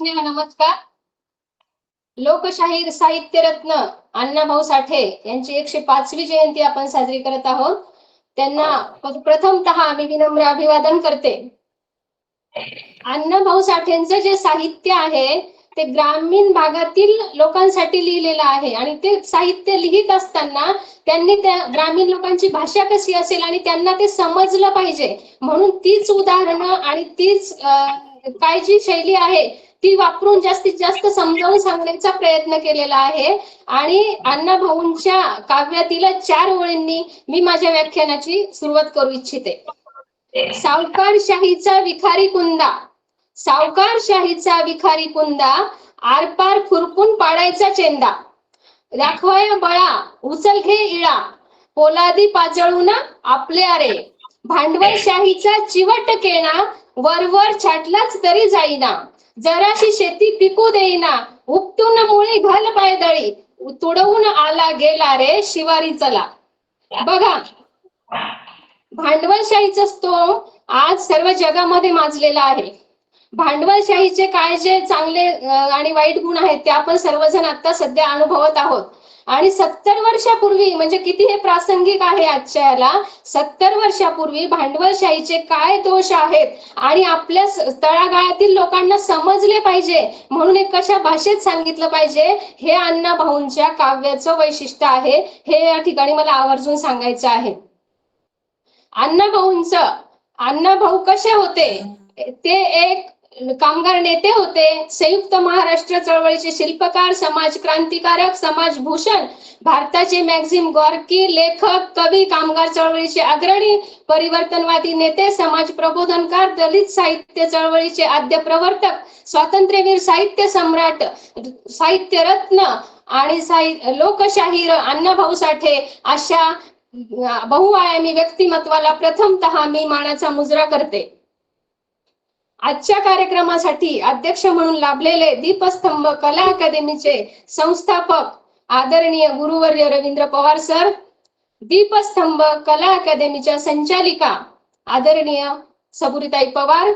नमस्कार. लोकशाहीर साहित्यरत्न अण्णाभाऊ साठे यांची एकशे पाचवी जयंती आपण साजरी करत आहोत. त्यांना प्रथमतः आम्ही विनम्र अभिवादन करते. अण्णाभाऊ साठेंचं जे साहित्य आहे ते ग्रामीण भागातील लोकांसाठी लिहिलेलं आहे आणि ते साहित्य लिहित असताना त्यांनी त्या ग्रामीण लोकांची भाषा कशी असेल आणि त्यांना ते समजलं पाहिजे. म्हणून तीच उदाहरणं आणि तीच काय जी शैली आहे ती वापरून जास्तीत जास्त समजावून सांगण्याचा प्रयत्न केलेला आहे. आणि अण्णा भाऊंच्या काव्यातील चार ओळींनी मी माझ्या व्याख्यानाची सुरुवात करू इच्छिते. सावकार शाहीचा विखारी कुंदा. सावकार शाहीचा विखारी कुंदा आरपार खुरपून पाडायचा चेंदा. राखवाया बळा उचल घे इळा. पोलादी पाजळून आपले अरे भांडवलशाहीचा चिवट केणा वरवर छाटलाच तरी जाईना. जराशी शेती पिकू देईना. उपटून मुळे घाल पायदळी तुडवून आला गेला रे शिवारी चला. बघा भांडवलशाहीचा स्तोम आज सर्व जगामध्ये माजलेला आहे. भांडवलशाहीचे काय जे चांगले आणि वाईट गुण आहेत ते आपण सर्वजण आता सध्या अनुभवत आहोत. आणि सत्तर वर्षापूर्वी म्हणजे किती हे प्रासंगिक आहे आजच्या याला सत्तर वर्षापूर्वी भांडवलशाहीचे काय दोष आहेत? आणि आपल्या तळागाळातील लोकांना समजले पाहिजे. म्हणून एक कशा भाषेत सांगितलं पाहिजे? हे अण्णा भाऊंच्या काव्याचं वैशिष्ट्य आहे. हे या ठिकाणी मला आवर्जून सांगायचं आहे. अण्णा भाऊंच अण्णा भाऊ कसे होते? ते एक कामगार नेते होते संयुक्त महाराष्ट्र चळवळीचे शिल्पकार समाज क्रांतिकारक समाज भूषण भारताचे मॅक्झिम गॉर्की लेखक कवी कामगार चळवळीचे अग्रणी परिवर्तनवादी नेते समाज प्रबोधनकार दलित साहित्य चळवळीचे आद्य प्रवर्तक स्वातंत्र्यवीर साहित्य सम्राट साहित्य रत्न आणि साहि लोकशाहीर अण्णाभाऊ साठे अशा बहुआयामी व्यक्तिमत्वाला प्रथमतः मी मानाचा मुजरा करते. आजच्या कार्यक्रमासाठी अध्यक्ष म्हणून लाभलेले दीपस्तंभ कला अकादमीचे संस्थापक आदरणीय गुरुवर्य रवींद्र पवार सर दीपस्तंभ कला अकादमीच्या संचालिका आदरणीय सबुरीताई पवार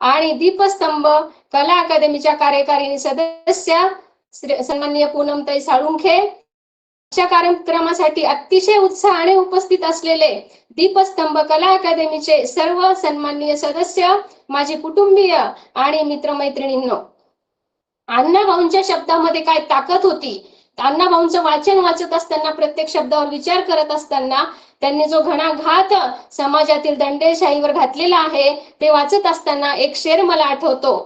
आणि दीपस्तंभ कला अकादमीच्या कार्यकारिणी सदस्या सन्मान्य सन्माननीय पूनमताई साळुंखे अशा कार्यक्रमासाठी अतिशय उत्साहाने उपस्थित असलेले दीपस्तंभ कला अकादमीचे सर्व सन्माननीय सदस्य माझे कुटुंबीय आणि मित्रमैत्रिणींनो. अण्णाभाऊंच्या शब्दामध्ये काय ताकद होती? अण्णाभाऊंचं वाचन वाचत असताना प्रत्येक शब्दावर विचार करत असताना त्यांनी जो घणाघात समाजातील दंडेशाहीवर घातलेला आहे ते वाचत असताना एक शेर मला आठवतो.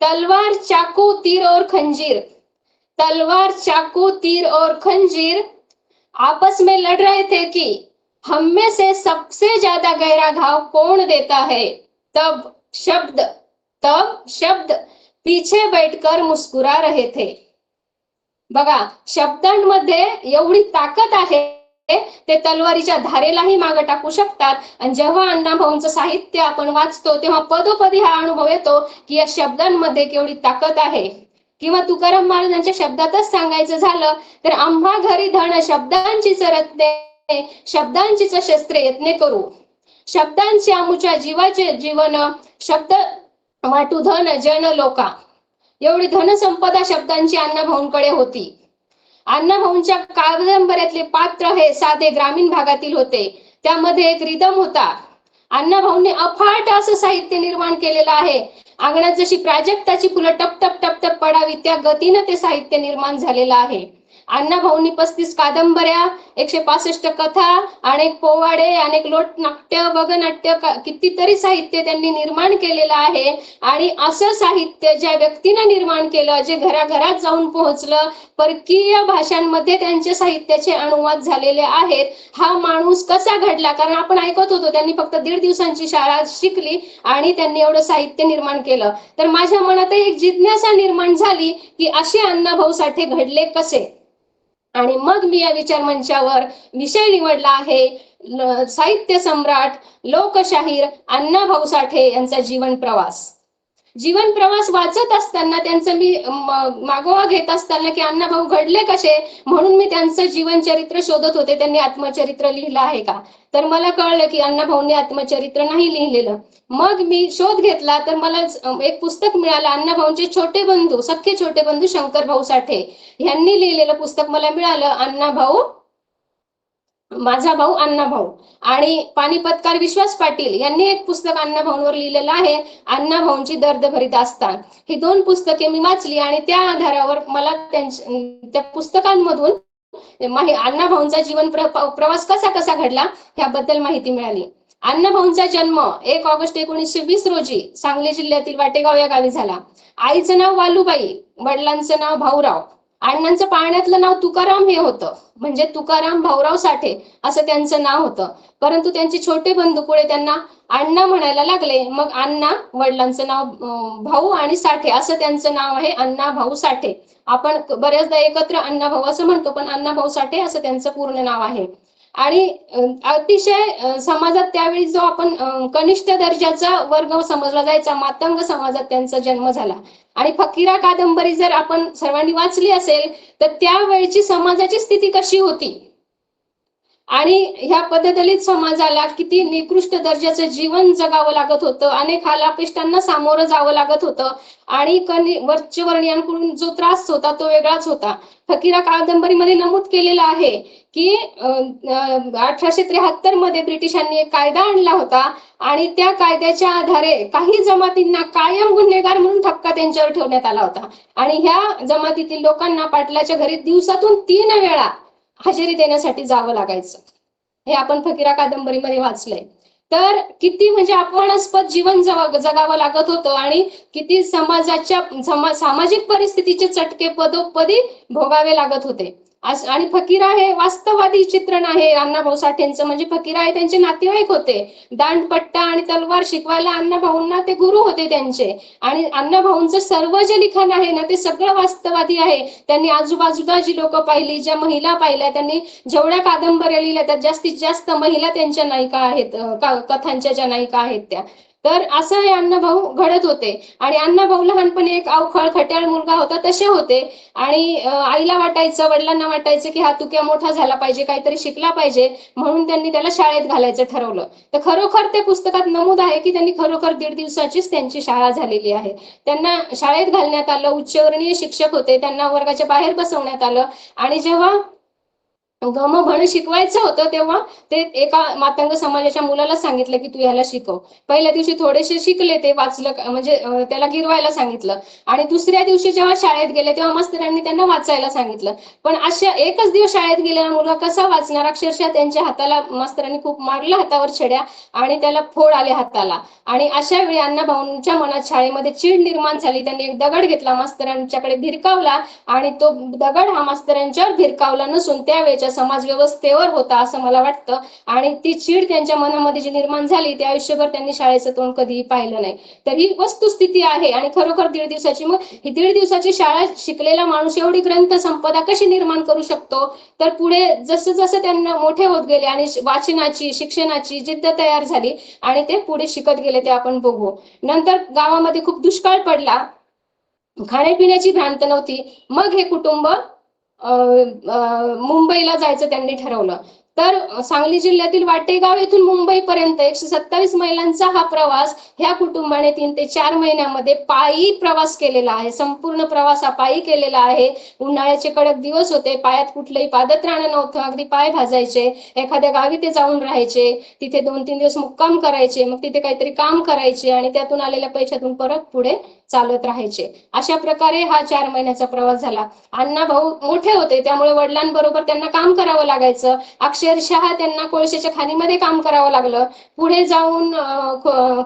तलवार चाकू तीर और खंजीर. तलवार चाकू तीर और खंजीर आपस में लड़ रहे थे कि हम में से सबसे ज्यादा गहरा घाव कौन देता है? तब शब्द तब शब्द पीछे बैठकर मुस्कुरा रहे थे। बघा शब्दांमध्ये एवढी ताकद आहे ते तलवारीच्या धारेलाही मागे टाकू शकतात. आणि जेव्हा अण्णाभाऊंचं साहित्य आपण वाचतो तेव्हा पदोपदी हा अनुभव येतो की या शब्दांमध्ये केवढी ताकद आहे. किंवा तुकाराम महाराजांच्या शब्दातच सांगायचं झालं तर आम्हा घरी धन शब्दांची रत्ने शब्दांचीच शस्त्रे यत्ने करू. शब्दांची आमुच्या जीवाचे जीवन शब्द वाटू धन जन लोका. एवढी धनसंपदा शब्दांची अण्णाभाऊंकडे होती. अण्णाभाऊंच्या कादंबऱ्यातले पात्र हे साधे ग्रामीण भागातील होते. त्यामध्ये एक रिदम होता. अण्णाभाऊंनी अफाट असं साहित्य निर्माण केलेलं आहे. अंगणात जशी प्राजक्ताची फुलं टप टप टप टप पडावी त्या गतीनं ते साहित्य निर्माण झालेलं आहे. अण्णाभाऊंनी पस्तीस कादंबऱ्या एकशे पासष्ट कथा अनेक पोवाडे अनेक लोकनाट्य वगनाट्य कितीतरी साहित्य त्यांनी निर्माण केलेलं आहे. आणि असं साहित्य ज्या व्यक्तीनं निर्माण केलं जे घराघरात जाऊन पोहोचलं परकीय भाषांमध्ये त्यांचे साहित्याचे अनुवाद झालेले आहेत हा माणूस कसा घडला? कारण आपण ऐकत होतो त्यांनी फक्त दीड दिवसांची शाळा शिकली आणि त्यांनी एवढं साहित्य निर्माण केलं. तर माझ्या मनात एक जिज्ञासा निर्माण झाली की असे अण्णाभाऊ साठे घडले कसे? आणि मग मी या विचार मंचावर विषय निवडला आहे. साहित्य सम्राट लोकशाहीर अण्णा भाऊ साठे यांचा जीवन प्रवास. जीवन प्रवास वाचत असताना त्यांचं मी मागोवा घेत असताना की अण्णा भाऊ घडले कसे? म्हणून मी त्यांचं जीवनचरित्र शोधत होते. त्यांनी आत्मचरित्र लिहिलं आहे का? तर मला कळलं की अण्णा भाऊंनी आत्मचरित्र नाही लिहिलेलं. मग मी शोध घेतला तर मला एक पुस्तक मिळालं. अण्णा भाऊंचे छोटे बंधू सख्खे छोटे बंधू शंकर भाऊ साठे. यांनी लिहिलेलं पुस्तक मला मिळालं. अण्णा भाऊ माझा भाऊ अण्णा भाऊ. आणि पानिपतकार विश्वास पाटील यांनी एक पुस्तक अण्णा भाऊंवर लिहिलेलं आहे. अण्णा भाऊंची दर्दभरी दास्तान ही दोन पुस्तके मी वाचली आणि त्या आधारावर मला त्या पुस्तकांमधून माहि अण्णा भाऊंचा जीवन प्र- प्रवास कसा कसा घडला ह्याबद्दल माहिती मिळाली. अण्णा भाऊंचा जन्म एक ऑगस्ट एकोणीसशे वीस रोजी सांगली जिल्ह्यातील वाटेगाव या गावी झाला. आईचं नाव वालुबाई वडिलांचं नाव भाऊराव. अण्णांचं पाळण्यातलं नाव तुकाराम हे होतं. म्हणजे तुकाराम भाऊराव साठे असं त्यांचं नाव होतं. परंतु त्यांचे छोटे बंधू पुढे त्यांना अण्णा म्हणायला लागले. मग अण्णा वडिलांचं नाव भाऊ आणि साठे असं त्यांचं नाव आहे अण्णा भाऊ साठे. आपण बऱ्याचदा एकत्र अण्णा भाऊ असं म्हणतो पण अण्णा भाऊ साठे असं त्यांचं पूर्ण नाव आहे. आणि अतिशय समाजात त्यावेळी जो आपण कनिष्ठ दर्जाचा वर्ग समजला जायचा मातंग समाजात त्यांचा जन्म झाला. आणि फकीरा कादंबरी जर आपण सर्वांनी वाचली असेल तर त्यावेळची समाजाची स्थिती कशी होती? आणि ह्या पद्धतीत समाजाला किती निकृष्ट दर्जाचं जीवन जगावं लागत होतं. अनेक हालापिष्टांना सामोरं जावं लागत होतं. आणि वर्चवर्णीयांकडून जो त्रास होता तो वेगळाच होता. फकीरा कादंबरीमध्ये नमूद केलेला आहे की अठराशे त्र्याहत्तरमध्ये ब्रिटिशांनी एक कायदा आणला होता आणि त्या कायद्याच्या आधारे काही जमातींना कायम गुन्हेगार म्हणून ठपका त्यांच्यावर ठेवण्यात आला होता. आणि ह्या जमातीतील लोकांना पाटलाच्या घरी दिवसातून तीन वेळा हजेरी देण्यासाठी जावं लागायचं. हे आपण फकीरा कादंबरीमध्ये वाचलंय. तर किती म्हणजे अपमानास्पद जीवन जगावं लागत होतं आणि किती समाजाच्या सामाजिक परिस्थितीचे चटके पदोपदी भोगावे लागत होते. आणि फकीरा हे वास्तववादी चित्रण आहे अण्णाभाऊ साठेंचं. म्हणजे फकीरा हे त्यांचे नातेवाईक होते. दांडपट्टा आणि तलवार शिकवायला अण्णाभाऊंना ते गुरु होते त्यांचे. आणि अण्णाभाऊंचं सर्व जे लिखाण आहे ना ते सगळं वास्तववादी आहे. त्यांनी आजूबाजूला जी लोक पाहिली ज्या महिला पाहिल्या त्यांनी जेवढ्या कादंबऱ्या लिहिल्या त्यात जास्तीत जास्त महिला त्यांच्या नायिका आहेत कथांच्या ज्या नायिका आहेत त्या. तर असं हे अण्णाभाऊ घडत होते. आणि अण्णाभाऊ लहानपणी एक अवखळ खट्याळ मुलगा होता तसे होते. आणि आईला वाटायचं वडिलांना वाटायचं की हा तुक्या मोठा झाला पाहिजे काहीतरी शिकला पाहिजे म्हणून त्यांनी त्याला शाळेत घालायचं ठरवलं. तर खरोखर ते पुस्तकात नमूद आहे की त्यांनी खरोखर दीड दिवसाचीच त्यांची शाळा झालेली आहे. त्यांना शाळेत घालण्यात आलं उच्चवर्णीय शिक्षक होते त्यांना वर्गाच्या बाहेर बसवण्यात आलं. आणि जेव्हा गम भण शिकवायचं होतं तेव्हा ते एका मातंग समाजाच्या मुलाला सांगितलं की तू याला शिकव. पहिल्या दिवशी थोडेसे शिकले ते वाचलं म्हणजे त्याला गिरवायला सांगितलं. आणि दुसऱ्या दिवशी जेव्हा शाळेत गेले तेव्हा मास्तरांनी त्यांना वाचायला सांगितलं. पण अशा एकच दिवस शाळेत गेलेला मुलगा कसा वाचणार? अक्षरशः त्यांच्या हाताला मास्तरांनी खूप मारलं हातावर छड्या आणि त्याला फोड आले हाताला. आणि अशा वेळी अण्णा भाऊंच्या मनात शाळेमध्ये चीड निर्माण झाली. त्यांनी एक दगड घेतला मास्तरांच्याकडे भिरकावला आणि तो दगड हा मास्तरांच्यावर भिरकावला नसून त्यावेळेच्या समाज व्यवस्थेवर होता असं मला वाटतं. आणि ती चीड त्यांच्या मनामध्ये जी निर्माण झाली ते आयुष्यभर त्यांनी शाळेचं तोंड कधीही पाहिलं नाही. तर ही वस्तुस्थिती आहे आणि खरोखर दीड दिवसाची मग ही दीड दिवसाची शाळा शिकलेला माणूस एवढी ग्रंथ संपदा कशी निर्माण करू शकतो? तर पुढे जसं जसं त्यांना मोठे होत गेले आणि वाचनाची शिक्षणाची जिद्द तयार झाली आणि ते पुढे शिकत गेले ते आपण बघू. नंतर गावामध्ये खूप दुष्काळ पडला. खाण्यापिण्याची भ्रांत नव्हती. मग हे कुटुंब मुंबईला जायचं त्यांनी ठरवलं. तर सांगली जिल्ह्यातील वाटेगाव येथून मुंबईपर्यंत एकशे सत्तावीस महिलांचा हा प्रवास ह्या कुटुंबाने तीन ते चार महिन्यामध्ये पायी प्रवास केलेला आहे. संपूर्ण प्रवास हा पायी केलेला आहे. उन्हाळ्याचे कडक दिवस होते. पायात कुठलंही पादत्राणं नव्हतं. अगदी पाय भाजायचे. एखाद्या गावी ते जाऊन राहायचे. तिथे दोन तीन दिवस मुक्काम करायचे. मग तिथे काहीतरी काम करायचे आणि त्यातून आलेल्या पैशातून परत पुढे चालत राहायचे. अशा प्रकारे हा चार महिन्याचा प्रवास झाला. अण्णा भाऊ मोठे होते त्यामुळे वडिलांबरोबर त्यांना काम करावं लागायचं. अक्षरशः त्यांना कोळशेच्या खाणीमध्ये काम करावं लागलं. पुढे जाऊन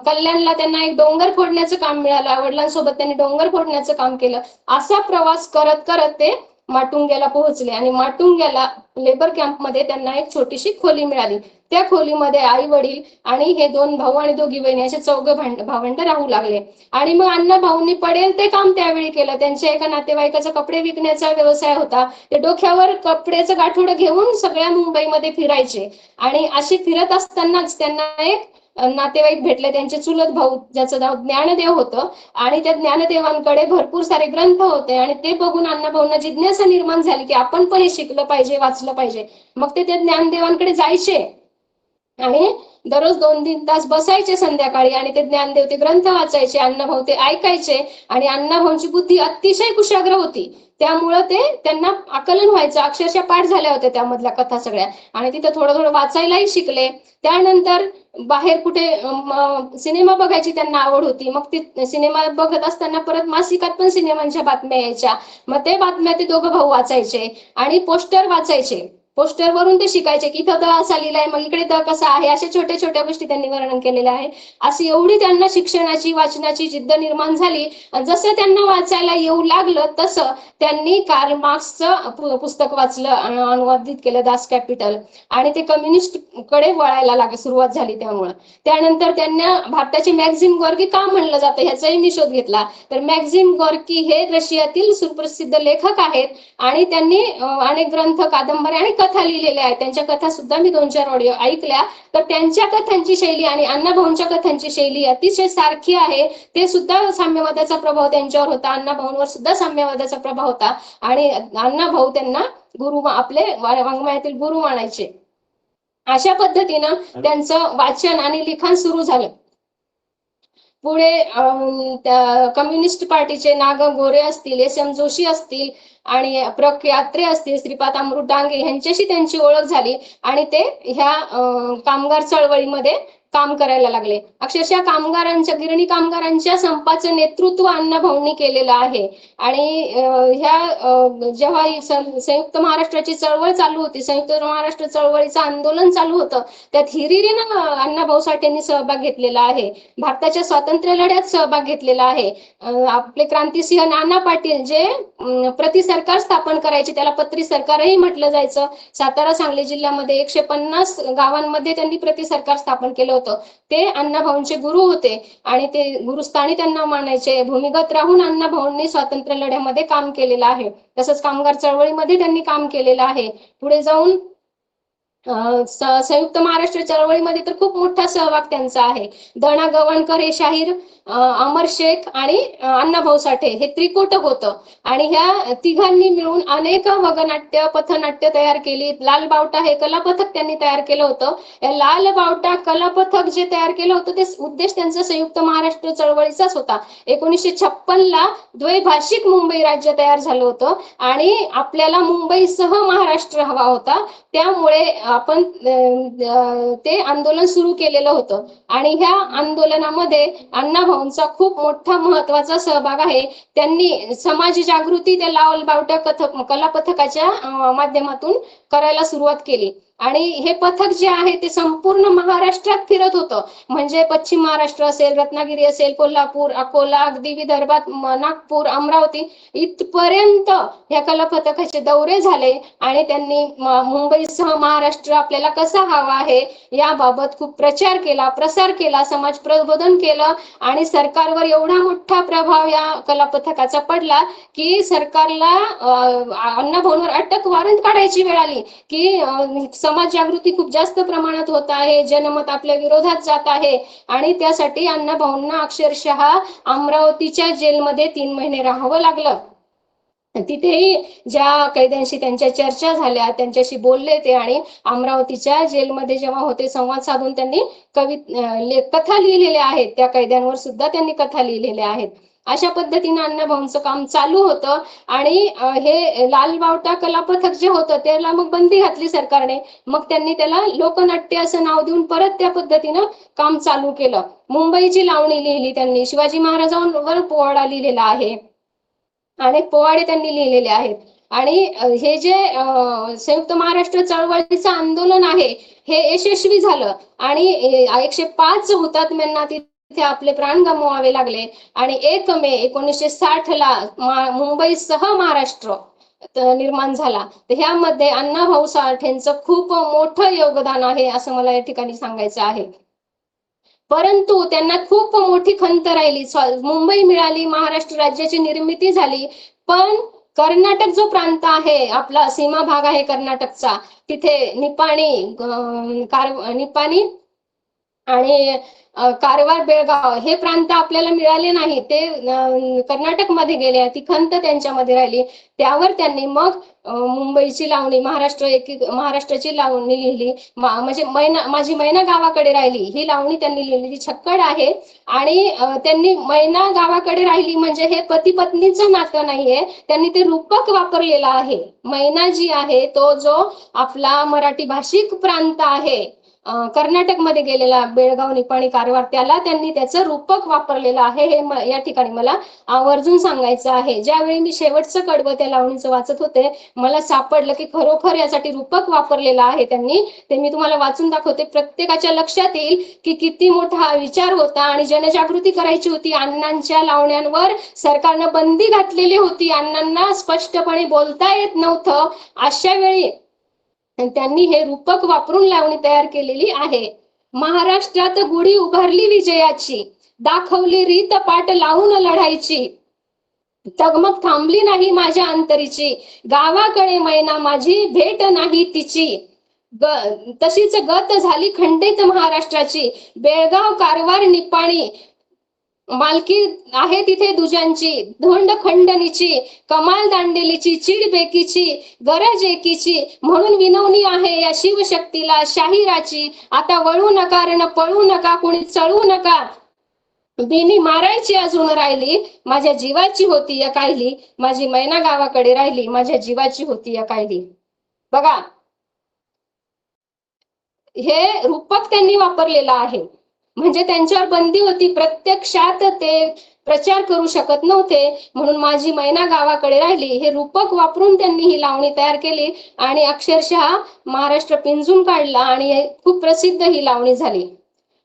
कल्याणला त्यांना एक डोंगर फोडण्याचं काम मिळालं. वडिलांसोबत त्यांनी डोंगर फोडण्याचं काम केलं. असा प्रवास करत करत ते माटुंग्याला पोहोचले आणि माटुंग्याला लेबर कॅम्पमध्ये त्यांना एक छोटीशी खोली मिळाली. त्या खोलीमध्ये आई वडील आणि हे दोन भाऊ आणि दोघी बहिणी असे चौघ भांड भावंड राहू लागले. आणि मग अण्णा भाऊंनी पडेल ते काम त्यावेळी केलं. त्यांच्या एका नातेवाईकाचा कपडे विकण्याचा व्यवसाय होता. ते डोक्यावर कपड्याचं गाठोडं घेऊन सगळ्या मुंबईमध्ये फिरायचे. आणि अशी फिरत असतानाच त्यांना एक नातेवाईक भेटले त्यांचे चुलत भाऊ ज्याचं नाव ज्ञानदेव होतं आणि त्या ज्ञानदेवांकडे भरपूर सारे ग्रंथ होते आणि ते बघून अण्णाभाऊंना जिज्ञासा निर्माण झाली की आपण पण हे शिकलं पाहिजे वाचलं पाहिजे. मग ते त्या ज्ञानदेवांकडे जायचे आणि दररोज दोन तीन तास बसायचे संध्याकाळी आणि ते ज्ञानदेव ते ग्रंथ वाचायचे अण्णाभाऊ ते ऐकायचे आणि अण्णाभाऊंची बुद्धी अतिशय कुशाग्र होती. त्यामुळं ते त्यांना आकलन व्हायचं. अक्षरशः पाठ झाल्या होत्या त्यामधल्या कथा सगळ्या. आणि तिथं थोडं थोडं वाचायलाही शिकले. त्यानंतर बाहेर कुठे सिनेमा बघायची त्यांना आवड होती. मग ती सिनेमा बघत असताना परत मासिकात पण सिनेमांच्या बातम्या यायच्या. मग ते बातम्या ते दोघं भाऊ वाचायचे आणि पोस्टर वाचायचे. पोस्टर वरून ते शिकायचे की इथं द असा लिहिलाय मग इकडे द कसा आहे अशा छोट्या छोट्या गोष्टी त्यांनी वर्णन केलेल्या आहे. अशी एवढी त्यांना शिक्षणाची वाचनाची जिद्द निर्माण झाली. आणि जसं त्यांना वाचायला येऊ लागलं तसं त्यांनी कार्ल मार्क्सचं पुस्तक वाचलं अनुवादित केलं दास कॅपिटल. आणि ते कम्युनिस्टकडे वळायला लाग सुरुवात झाली त्यामुळं. त्यानंतर त्यांना भारताचे मॅक्झिम गोर्की का म्हणलं जातं ह्याचाही मी शोध घेतला. तर मॅक्झिम गोर्की हे रशियातील सुप्रसिद्ध लेखक आहेत. आणि त्यांनी अनेक ग्रंथ कादंबऱ्या आणि कथा लिहिलेल्या आहेत. त्यांच्या कथा सुद्धा मी दोन चार ऑडिओ ऐकल्या. तर त्यांच्या कथांची शैली आणि अण्णाभाऊंच्या कथांची शैली अतिशय सारखी आहे. ते सुद्धा साम्यवादाचा प्रभाव त्यांच्यावर होता. अण्णाभाऊंवर सुद्धा साम्यवादाचा प्रभाव होता. आणि अण्णाभाऊ त्यांना गुरु आपले वाङ्मयातील गुरु मानायचे. अशा पद्धतीनं त्यांचं वाचन आणि लिखाण सुरू झालं. पुढे कम्युनिस्ट पार्टीचे नाग गोरे असतील एस एम जोशी असतील आणि प्रक यात्रे असतील श्रीपाद अमृत डांगे यांच्याशी त्यांची ओळख झाली. आणि ते ह्या कामगार चळवळीमध्ये काम करायला लागले. अक्षरशः कामगारांच्या गिरणी कामगारांच्या संपाचं नेतृत्व अण्णाभाऊंनी केलेलं आहे. आणि ह्या जेव्हा संयुक्त महाराष्ट्राची चळवळ चालू होती संयुक्त महाराष्ट्र चळवळीचं आंदोलन चालू होतं त्यात हिरिरीनं अण्णाभाऊ साठेंनी सहभाग घेतलेला आहे. भारताच्या स्वातंत्र्य लढ्यात सहभाग घेतलेला आहे. आपले क्रांतिसिंह नाना पाटील जे प्रति सरकार स्थापन करायचे त्याला पत्री सरकारही म्हटलं जायचं. सातारा सांगली जिल्ह्यामध्ये एकशे पन्नास गावांमध्ये त्यांनी प्रति सरकार स्थापन केलं होतं. ते अण्णाभाऊंचे गुरु होते आणि ते गुरुस्थानी त्यांना मानायचे. भूमिगत राहून अण्णाभाऊंनी स्वातंत्र्य लढ्यामध्ये काम केलेलं आहे. तसंच कामगार चळवळीमध्ये त्यांनी काम केलेलं आहे. पुढे जाऊन संयुक्त महाराष्ट्र चळवळीमध्ये तर खूप मोठा सहभाग त्यांचा आहे. दणा गवणकर हे शाहीर अमर शेख आणि अण्णाभाऊ साठे हे त्रिकोटक होतं. आणि ह्या तिघांनी मिळून अनेक वगनाट्य पथनाट्य तयार केली. लाल बावटा हे कलापथक त्यांनी तयार केलं होतं. या लाल बावटा कलापथक जे तयार केलं होतं ते उद्देश त्यांचा संयुक्त महाराष्ट्र चळवळीचाच होता. एकोणीसशे छप्पन ला द्वैभाषिक मुंबई राज्य तयार झालं होतं. आणि आपल्याला मुंबईसह महाराष्ट्र हवा होता. त्यामुळे आपण ते आंदोलन सुरू केलेलं होतं. आणि ह्या आंदोलनामध्ये अण्णाभाऊंचा खूप मोठा महत्त्वाचा सहभाग आहे. त्यांनी समाज जागृती त्या लावल बावट्या कथक कला पथकाच्या माध्यमातून करायला सुरुवात केली. आणि हे पथक जे आहे ते संपूर्ण महाराष्ट्रात फिरत होतं. म्हणजे पश्चिम महाराष्ट्र असेल रत्नागिरी असेल कोल्हापूर अकोला अगदी विदर्भात नागपूर अमरावती इथपर्यंत ह्या कला पथकाचे दौरे झाले आणि त्यांनी मुंबईसह महाराष्ट्र आपल्याला कसा हवा आहे याबाबत खूप प्रचार केला प्रसार केला समाज प्रबोधन केलं आणि सरकारवर एवढा मोठा प्रभाव या कला पथकाचा पडला की सरकारला अं, अण्णाभाऊंवर अटक वॉरंट काढायची वेळ आली की समाज जागृती खूप जास्त प्रमाणात होत आहे जनमत आपल्या विरोधात जात आहे आणि त्यासाठी अण्णाभाऊंना अक्षरशः अमरावतीच्या जेलमध्ये तीन महिने राहावं लागलं. तिथेही ज्या कैद्यांशी त्यांच्या चर्चा झाल्या त्यांच्याशी बोलले ते आणि अमरावतीच्या जेलमध्ये जेव्हा होते संवाद साधून त्यांनी कवि कथा लिहिलेल्या आहेत. त्या कैद्यांवर सुद्धा त्यांनी कथा लिहिलेल्या आहेत. अशा पद्धतीनं अण्णाभाऊंचं काम चालू होतं. आणि हे लाल बावटा कलापथक जे होतं त्याला मग बंदी घातली सरकारने. मग त्यांनी त्याला लोकनाट्य असं नाव देऊन परत त्या पद्धतीनं काम चालू केलं. मुंबईची लावणी लिहिली त्यांनी. शिवाजी महाराजांवर पोवाडा लिहिलेला आहे. अनेक पोवाडे त्यांनी लिहिलेले आहेत. आणि हे जे संयुक्त महाराष्ट्र चळवळीचं आंदोलन आहे हे यशस्वी झालं. आणि एकशे पाच हुतात्म्यांना तिथे आपले प्राण गमवावे लागले. आणि एक मे एकोणीसशे साठ ला मा- मुंबईसह महाराष्ट्र निर्माण झाला. तर ह्यामध्ये अण्णाभाऊ साठेंचं खूप मोठं योगदान आहे असं मला या ठिकाणी सांगायचं आहे. परंतु त्यांना खूप मोठी खंत राहिली. मुंबई मिळाली महाराष्ट्र राज्याची निर्मिती झाली. पण कर्नाटक जो प्रांत आहे आपला सीमा भाग आहे कर्नाटकचा तिथे निपाणी कार निपाणी आणि कारवार बेळगाव हे प्रांत आपल्याला मिळाले नाही. ते कर्नाटकमध्ये गेले ती खंत त्यांच्यामध्ये राहिली. त्यावर त्यांनी मग मुंबईची लावणी महाराष्ट्र एक महाराष्ट्राची लावणी लिहिली. म्हणजे मैना माझी मैना गावाकडे राहिली. ही लावणी त्यांनी लिहिलेली छक्कड आहे. आणि त्यांनी मैना गावाकडे राहिली म्हणजे हे पती पत्नीचं नातं नाहीये. त्यांनी ते रूपक वापरलेलं आहे. मैना जी आहे तो जो आपला मराठी भाषिक प्रांत आहे. कर्नाटकमध्ये गेलेला बेळगाव निपाणी कारवार त्याला त्यांनी त्याचं रूपक वापरलेलं आहे हे या ठिकाणी मला आवर्जून सांगायचं आहे. ज्यावेळी मी शेवटचं कडवं त्या लावणीचं वाचत होते मला सापडलं की खरोखर यासाठी रूपक वापरलेलं आहे त्यांनी. ते मी तुम्हाला वाचून दाखवते. प्रत्येकाच्या लक्षात येईल की किती मोठा विचार होता आणि जनजागृती करायची होती अण्णांच्या लावण्यांवर. सरकारनं बंदी घातलेली होती. अण्णांना स्पष्टपणे बोलता येत नव्हतं. अशा वेळी त्यांनी हे रूपक वापरून लावणी तयार केलेली आहे. महाराष्ट्रात गुढी उभारली विजयाची दाखवली रीत पाठ लावून लढायची. तगमग थांबली नाही माझ्या अंतरीची गावाकडे मैना माझी भेट नाही तिची. ग तशीच गत झाली खंडित महाराष्ट्राची बेळगाव कारवार निपाणी मालकी आहे तिथे दुजांची धोंड खंडणीची कमाल दांडेलीची चीड बेकीची गरज एकीची म्हणून विनवणी आहे या शिवशक्तीला शाहिराची. आता वळू नका रण पळू नका कोणी चळू नका. बिनी मारायची अजून राहिली माझ्या जीवाची होती या कायली. माझी मैना गावाकडे राहिली माझ्या जीवाची होती या कायली. बघा हे रूपक त्यांनी वापरलेलं आहे. म्हणजे त्यांच्यावर बंदी होती. प्रत्यक्षात ते प्रचार करू शकत नव्हते. म्हणून माझी मैना गावाकडे राहिली. हे रूपक वापरून त्यांनी ही लावणी तयार केली आणि अक्षरशः महाराष्ट्र पिंजून काढला आणि खूप प्रसिद्ध ही लावणी झाली.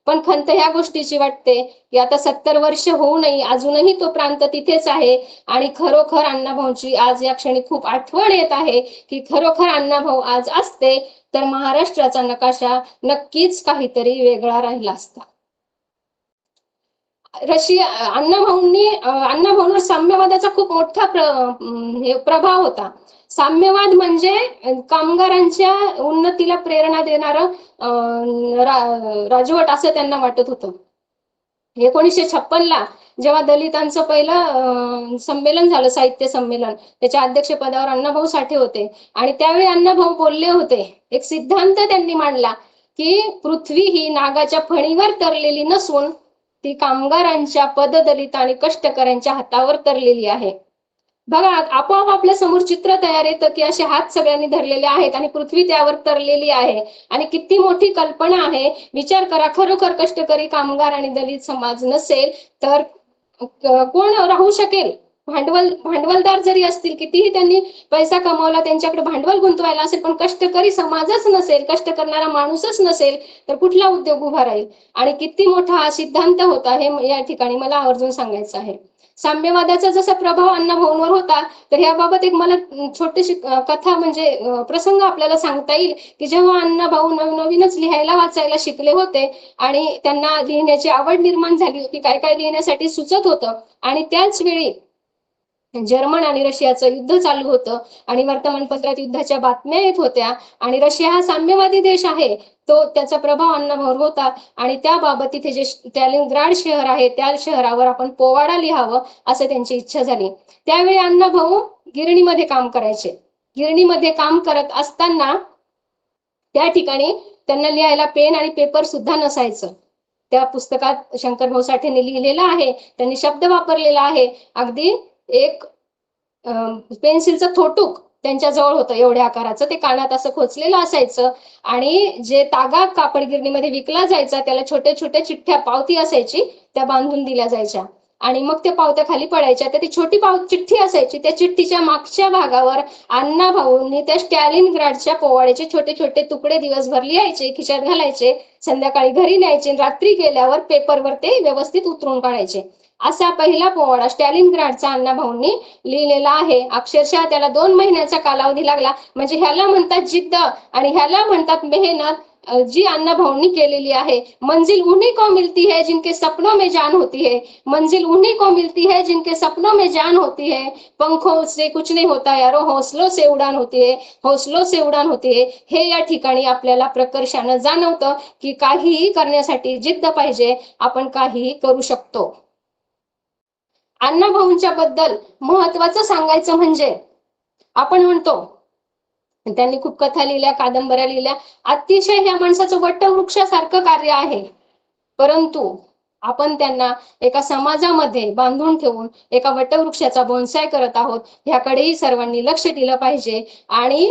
पण खंत ह्या गोष्टीची वाटते की आता सत्तर वर्ष होऊ नये. अजूनही तो प्रांत तिथेच आहे आणि खरोखर अण्णाभाऊची आज या क्षणी खूप आठवण येत आहे की खरोखर अण्णाभाऊ आज असते तर महाराष्ट्राचा नकाशा नक्कीच काहीतरी वेगळा राहिला असता. रशिया अण्णाभाऊंनी अं, अण्णाभाऊंवर साम्यवादाचा खूप मोठा प्र, प्रभाव होता. साम्यवाद म्हणजे कामगारांच्या उन्नतीला प्रेरणा देणार रा- राजवट असं त्यांना वाटत होतं. एकोणीसशे छप्पनला जेव्हा दलितांचं पहिलं संमेलन झालं साहित्य संमेलन त्याच्या अध्यक्षपदावर अण्णाभाऊ साठे होते. आणि त्यावेळी अण्णाभाऊ बोलले होते एक सिद्धांत त्यांनी मांडला की पृथ्वी ही नागाच्या फणीवर तरलेली नसून ती कामगारांच्या पददलित आणि कष्टकऱ्यांच्या हातावर तरलेली आहे. बघा आपोआप आपल्यासमोर चित्र तयार येतं की असे हात सगळ्यांनी धरलेले आहेत आणि पृथ्वी त्यावर तरलेली आहे. आणि किती मोठी कल्पना आहे. विचार करा खरोखर कष्टकरी कामगार आणि दलित समाज नसेल तर कोण राहू शकेल? भांडवल भांडवलदार जरी असतील कितीही त्यांनी पैसा कमावला त्यांच्याकडे भांडवल गुंतवायला असेल पण कष्टकरी समाजच नसेल कष्ट करणारा माणूसच नसेल तर कुठला उद्योग उभा राहील? आणि किती मोठा हा सिद्धांत होता हे या ठिकाणी मला आवर्जून सांगायचं आहे. साम्यवादाचा जसा प्रभाव अण्णाभाऊंवर होता तर याबाबत एक मला छोटीशी कथा म्हणजे प्रसंग आपल्याला सांगता येईल की जेव्हा अण्णाभाऊ नवनवीनच लिहायला वाचायला शिकले होते आणि त्यांना लिहिण्याची आवड निर्माण झाली होती काय काय लिहिण्यासाठी सुचत होतं आणि त्याच वेळी जर्मन आणि रशियाचं युद्ध चालू होतं. आणि वर्तमानपत्रात युद्धाच्या बातम्या येत होत्या. आणि रशिया हा साम्यवादी देश आहे. तो त्याचा प्रभाव अण्णाभाऊवर होता. आणि त्याबाबत तिथे जे स्टॅलिनग्राड शहर आहे त्या शहरावर आपण पोवाडा लिहावं असं त्यांची इच्छा झाली. त्यावेळी अण्णाभाऊ गिरणीमध्ये काम करायचे. गिरणीमध्ये काम करत असताना त्या ठिकाणी त्यांना लिहायला पेन आणि पेपर सुद्धा नसायचं. त्या पुस्तकात शंकरभाऊ साठेने लिहिलेलं आहे. त्यांनी शब्द वापरलेला आहे. अगदी एक पेन्सिलचं थोटूक त्यांच्या जवळ होतं एवढ्या आकाराचं. ते कानात असं खोचलेलं असायचं आणि जे तागा कापड गिरणीमध्ये विकला जायचा त्याला छोट्या छोट्या चिठ्ठ्या पावती असायची त्या बांधून दिल्या जायच्या. आणि मग त्या पावत्या खाली पडायच्या तर ती छोटी पाव चिठ्ठी असायची. त्या चिठ्ठीच्या मागच्या भागावर अण्णा भाऊंनी त्या स्टॅलिन ग्राडच्या पोवाड्याचे छोटे छोटे तुकडे दिवसभर लिहायचे खिशात घालायचे संध्याकाळी घरी न्यायचे रात्री गेल्यावर पेपरवर ते व्यवस्थित उतरून काढायचे. असा पहिला पोवाडा स्टॅलिन ग्राडचा अण्णा भाऊंनी लिहिलेला आहे. अक्षरशः त्याला दोन महिन्याचा कालावधी लागला. म्हणजे ह्याला म्हणतात जिद्द आणि ह्याला म्हणतात मेहनत जी अन्ना भाऊंनी केलेली आहे. मंजिल उन्हीं को मिलती है जिनके सपनों में जान होती है. मंजिल उन्हीं को मिलती है जिनके सपनों में जान होती है. पंखों से कुछ नहीं होता यारो हौसलों से उडान होती है हौसलों से उडान होती है. हे या ठिकाणी आपल्याला प्रकर्षानं जाणवतं की काहीही करण्यासाठी जिद्द पाहिजे आपण काहीही करू शकतो. अण्णा भाऊंच्या बद्दल महत्वाचं सांगायचं म्हणजे आपण म्हणतो त्यांनी खूप कथा लिहिल्या कादंबऱ्या लिहिल्या अतिशय ह्या माणसाचं वटवृक्षासारखं कार्य आहे. परंतु आपण त्यांना एका समाजामध्ये बांधून ठेवून एका वटवृक्षाचा बोनसाय करत आहोत ह्याकडेही सर्वांनी लक्ष दिलं पाहिजे. आणि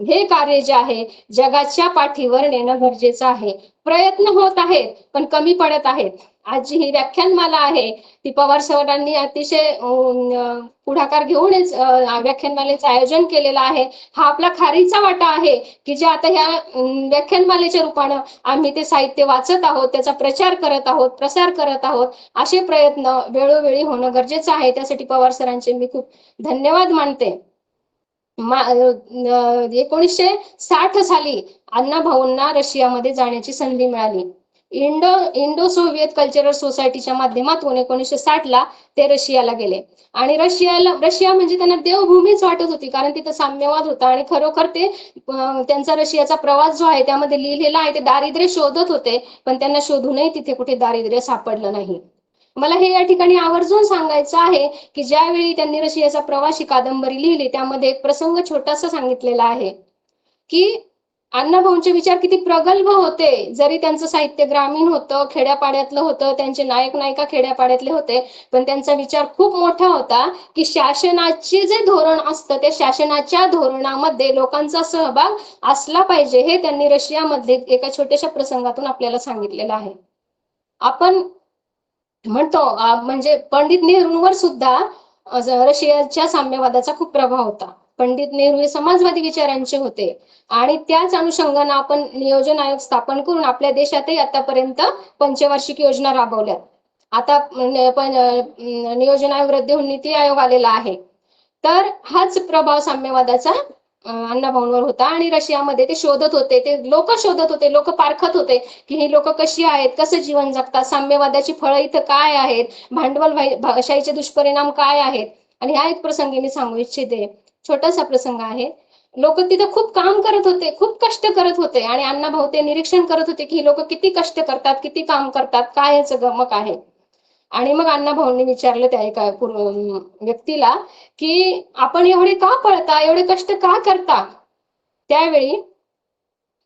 हे कार्य जे आहे जगाच्या पाठीवर नेणं गरजेचं आहे. प्रयत्न होत आहेत पण कमी पडत आहेत. आज जी ही व्याख्यानमाला आहे. ती पवार सरांनी अतिशय पुढाकार घेऊनच व्याख्यानमालेचं आयोजन केलेलं आहे. हा आपला खारीचा वाटा आहे की जे आता ह्या व्याख्यानमालेच्या रूपानं आम्ही ते साहित्य वाचत आहोत त्याचा प्रचार करत आहोत प्रसार करत आहोत असे प्रयत्न वेळोवेळी होणं गरजेचं आहे. त्यासाठी पवार सरांचे मी खूप धन्यवाद मानते. एकोणीसशे साठ साली अण्णा भाऊंना रशियामध्ये जाण्याची संधी मिळाली. इंडो इंडो सोव्हिएत कल्चरल सोसायटीच्या माध्यमातून एकोणीसशे साठ ला ते रशियाला गेले. आणि रशियाला रशिया म्हणजे त्यांना देवभूमीच वाटत होती कारण तिथं साम्यवाद होता आणि खरोखर ते त्यांचा रशियाचा प्रवास जो आहे त्यामध्ये लिहिलेला आहे ते दारिद्र्य शोधत होते पण त्यांना शोधूनही तिथे कुठे दारिद्र्य सापडलं नाही. मला हे या ठिकाणी आवर्जून सांगायचं आहे की ज्यावेळी त्यांनी रशियाचा प्रवासी कादंबरी लिहिली त्यामध्ये एक प्रसंग छोटासा सांगितलेला आहे की अण्णाभाऊंचे विचार किती प्रगल्भ होते. जरी त्यांचं साहित्य ग्रामीण होतं खेड्यापाड्यातलं होतं त्यांचे नायक नायिका खेड्यापाड्यातले होते पण त्यांचा विचार खूप मोठा होता की शासनाचे जे धोरण असतं त्या शासनाच्या धोरणामध्ये लोकांचा सहभाग असला पाहिजे हे त्यांनी रशियामध्ये एका छोट्याशा प्रसंगातून आपल्याला सांगितलेलं आहे. आपण म्हणतो म्हणजे पंडित नेहरूंवर सुद्धा रशियाच्या साम्यवादाचा खूप प्रभाव होता. पंडित नेहरू हे समाजवादी विचारांचे होते. आणि त्याच अनुषंगानं आपण नियोजन आयोग स्थापन करून आपल्या देशातही आतापर्यंत पंचवार्षिक योजना राबवल्यात आता नियोजन आयोग रद्द होऊन नीती आयोग आलेला आहे. तर हाच प्रभाव साम्यवादाचा अण्णाभाऊंवर होता. आणि रशियामध्ये ते शोधत होते. ते लोक शोधत होते. लोक पारखत होते की ही लोक कशी आहेत? कसं जीवन जगतात? साम्यवादाची फळं इथं काय आहेत? भांडवल भाषाईचे दुष्परिणाम काय आहेत? आणि ह्या एक प्रसंगी मी सांगू इच्छिते. छोटासा प्रसंग आहे. लोक तिथं खूप काम करत होते खूप कष्ट करत होते आणि अण्णा भाऊ ते निरीक्षण करत होते की लोक किती कष्ट करतात किती काम करतात काय याचं गमक आहे? आणि मग अण्णा भाऊंनी विचारलं त्या एका व्यक्तीला की आपण एवढे का पळता एवढे कष्ट का करता? त्यावेळी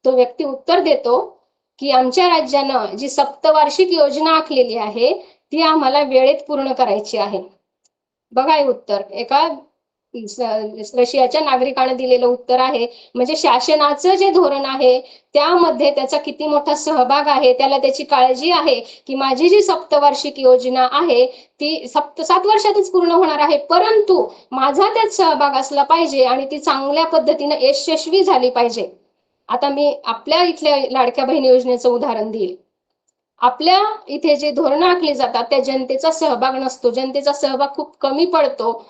तो व्यक्ती उत्तर देतो की आमच्या राज्यानं जी सप्तवार्षिक योजना आखलेली आहे ती आम्हाला वेळेत पूर्ण करायची आहे. बघा हे उत्तर. एका रशियाच्या नागरिकांना दिलेलं उत्तर आहे. म्हणजे शासनाचं जे धोरण आहे त्यामध्ये त्याचा किती मोठा सहभाग आहे त्याला त्याची काळजी आहे की माझी जी सप्तवार्षिक योजना आहे ती सप्त सात वर्षातच पूर्ण होणार आहे. परंतु माझा त्यात सहभाग असला पाहिजे आणि ती चांगल्या पद्धतीने यशस्वी झाली पाहिजे. आता मी आपल्या इथल्या लाडक्या बहीण योजनेचं उदाहरण देईल. आपल्या इथे जे धोरणं आखली जातात त्या जनतेचा सहभाग नसतो. जनतेचा सहभाग खूप कमी पडतो.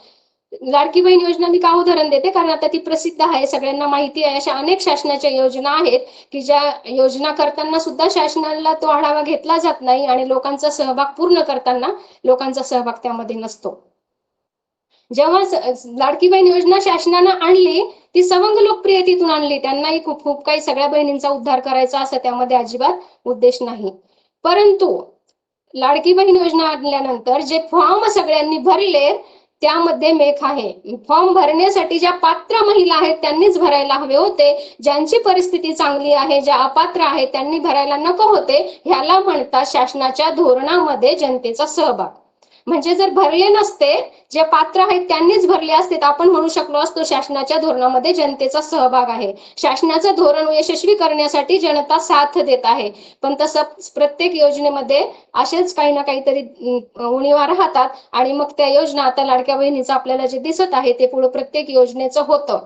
लाडकी बहीण योजना मी का उदाहरण देते? कारण आता ती प्रसिद्ध आहे सगळ्यांना माहिती आहे. अशा अनेक शासनाच्या योजना आहेत की ज्या योजना करताना सुद्धा शासनाला तो आढावा घेतला जात नाही आणि लोकांचा सहभाग पूर्ण करताना लोकांचा सहभाग त्यामध्ये नसतो. जेव्हा लाडकी बहीण योजना शासनानं आणली ती सवंग लोकप्रियतेतून आणली. त्यांनाही खूप खूप काही सगळ्या बहिणींचा उद्धार करायचा असं त्यामध्ये अजिबात उद्देश नाही. परंतु लाडकी बहीण योजना आणल्यानंतर जे फॉर्म सगळ्यांनी भरले त्यामध्ये मेख आहे. फॉर्म भरण्यासाठी ज्या पात्र महिला आहेत त्यांनीच भरायला हवे होते. ज्यांची परिस्थिती चांगली आहे ज्या अपात्र आहेत त्यांनी भरायला नको होते. ह्याला म्हणतात शासनाच्या धोरणामध्ये जनतेचा सहभाग. म्हणजे जर भरले नसते जे पात्र आहेत त्यांनीच भरले असते तर आपण म्हणू शकलो असतो शासनाच्या धोरणामध्ये जनतेचा सहभाग आहे. शासनाचं धोरण यशस्वी करण्यासाठी जनता साथ देत आहे. पण तसं प्रत्येक योजनेमध्ये असेच काही ना काहीतरी उणीवा राहतात. आणि मग त्या योजना आता लाडक्या बहिणीचं आपल्याला जे दिसत आहे ते पुढे प्रत्येक योजनेचं होतं.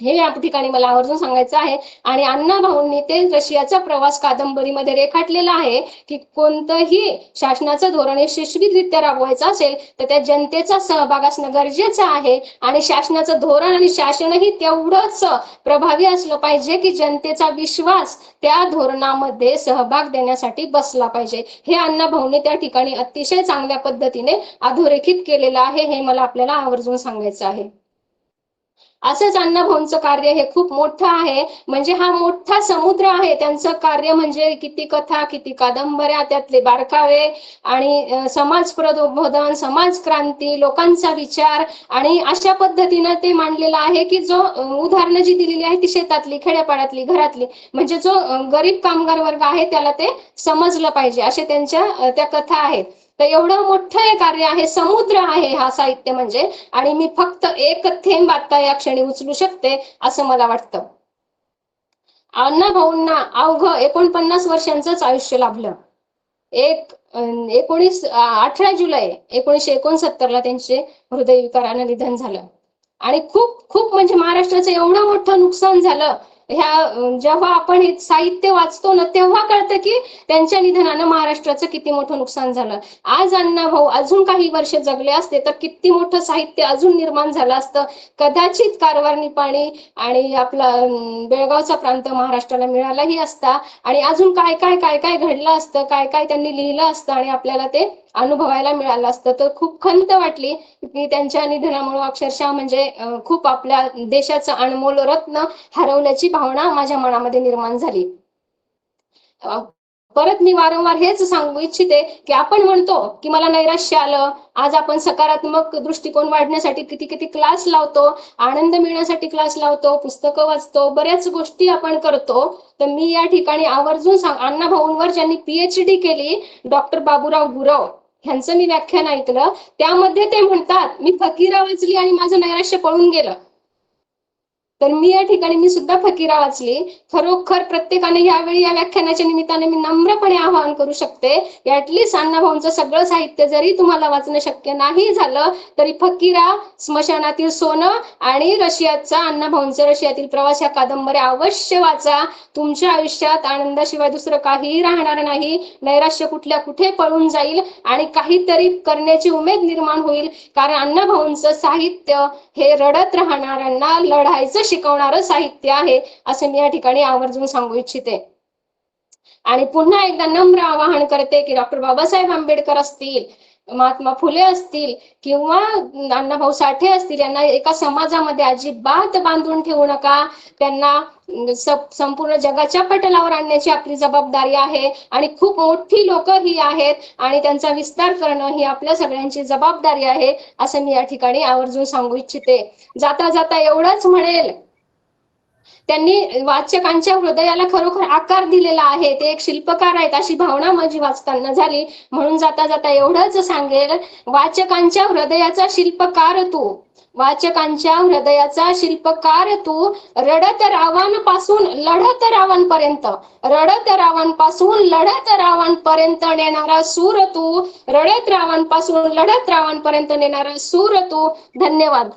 हे या ठिकाणी मला आवर्जून सांगायचं आहे. आणि अण्णा भाऊंनी ते रशियाचा प्रवास कादंबरीमध्ये रेखाटलेला आहे की कोणतंही शासनाचं धोरण यशस्वीरित्या राबवायचं असेल तर त्या जनतेचा सहभाग असणं गरजेचं आहे. आणि शासनाचं धोरण आणि शासनही तेवढंच प्रभावी असलं पाहिजे की जनतेचा विश्वास त्या धोरणामध्ये सहभाग देण्यासाठी बसला पाहिजे. हे अण्णा भाऊंनी त्या ठिकाणी अतिशय चांगल्या पद्धतीने अधोरेखित केलेलं आहे हे मला आपल्याला आवर्जून सांगायचं आहे. असंच अण्णाभाऊंचं कार्य हे खूप मोठं आहे. म्हणजे हा मोठा समुद्र आहे. त्यांचं कार्य म्हणजे किती कथा किती कादंबऱ्या त्यातले बारकावे आणि समाज प्रबोधन समाज क्रांती लोकांचा विचार आणि अशा पद्धतीनं ते मांडलेलं आहे की जो उदाहरणं जी दिलेली आहे ती शेतातली खेड्यापाड्यातली घरातली. म्हणजे जो गरीब कामगार वर्ग आहे त्याला ते समजलं पाहिजे. असे त्यांच्या त्या कथा आहेत. तर एवढं मोठं हे कार्य आहे समुद्र आहे हा साहित्य म्हणजे. आणि मी फक्त एक थेंब आता या क्षणी उचलू शकते असं मला वाटतं. अण्णा भाऊंना अवघ एकोणपन्नास वर्षांचंच आयुष्य लाभलं. एक एकोणीस अठरा जुलै एकोणीसशे एकोणसत्तर ला त्यांचे हृदयविकारानं निधन झालं. आणि खूप खूप म्हणजे महाराष्ट्राचं एवढं मोठं नुकसान झालं ह्या जेव्हा आपण हे साहित्य वाचतो ना तेव्हा कळतं की त्यांच्या निधनानं महाराष्ट्राचं किती मोठं नुकसान झालं. आज अण्णा भाऊ अजून काही वर्ष जगले असते तर किती मोठं साहित्य अजून निर्माण झालं असतं. कदाचित कारवारणी पाणी आणि आपला बेळगावचा प्रांत महाराष्ट्राला मिळालाही असता. आणि अजून काय काय काय काय घडलं असतं काय काय त्यांनी लिहिलं असतं आणि आपल्याला ते अनुभवायला मिळालं असतं. तर खूप खंत वाटली की त्यांच्या निधनामुळे अक्षरशः म्हणजे खूप आपल्या देशाचं अनमोल रत्न हरवल्याची भावना माझ्या मनामध्ये निर्माण झाली. परत मी वारंवार हेच सांगू इच्छिते की आपण म्हणतो की मला नैराश्य आलं आज आपण सकारात्मक दृष्टिकोन वाढण्यासाठी किती किती क्लास लावतो आनंद मिळण्यासाठी क्लास लावतो पुस्तकं वाचतो बऱ्याच गोष्टी आपण करतो. तर मी या ठिकाणी आवर्जून सांग अण्णा भाऊंवर ज्यांनी पीएचडी केली डॉक्टर बाबूराव गुरव ह्यांचं मी व्याख्यान ऐकलं. त्यामध्ये ते म्हणतात मी फकीरा वाचली आणि माझं नैराश्य पळून गेलं. तर मी या ठिकाणी मी सुद्धा फकीरा वाचली खरोखर प्रत्येकाने यावेळी या व्याख्यानाच्या निमित्ताने मी नम्रपणे आवाहन करू शकते की अण्णा अण्णाभाऊंचं सगळं साहित्य जरी तुम्हाला वाचणं शक्य नाही झालं तरी फकीरा स्मशानातील सोनं आणि रशियाचा अण्णाभाऊंचं रशियातील प्रवास या कादंबऱ्या अवश्य वाचा. तुमच्या आयुष्यात आनंदाशिवाय दुसरं काहीही राहणार नाही. नैराश्य कुठल्या कुठे पळून जाईल आणि काहीतरी करण्याची उमेद निर्माण होईल. कारण अण्णाभाऊंचं साहित्य हे रडत राहणाऱ्यांना लढायचं शिकवणारं साहित्य आहे असं मी या ठिकाणी आवर्जून सांगू इच्छिते. आणि पुन्हा एकदा नम्र आवाहन करते की डॉक्टर बाबासाहेब आंबेडकर असतील महात्मा फुले असतील किंवा अण्णाभाऊ साठे असतील यांना एका समाजामध्ये अजिबात बांधून ठेवू नका. त्यांना संपूर्ण जगाच्या पटलावर आणण्याची आपली जबाबदारी आहे आणि खूप मोठी लोक ही आहेत आणि त्यांचा विस्तार करणं ही आपल्या सगळ्यांची जबाबदारी आहे असं मी या ठिकाणी आवर्जून सांगू इच्छिते. जाता जाता एवढंच म्हणेल. त्यांनी वाचकांच्या हृदयाला खरोखर आकार दिलेला आहे. ते एक शिल्पकार आहेत. अशी भावना माझी वाचताना झाली. म्हणून जाता जाता एवढंच सांगेल वाचकांच्या हृदयाचा शिल्पकार तू. वाचकांच्या हृदयाचा शिल्पकार तू. रडत रावांपासून लढत रावांपर्यंत रडत रावांपासून लढत रावांपर्यंत नेणारा सूर तू. रडत रावांपासून लढत रावांपर्यंत नेणारा सूर तू. धन्यवाद.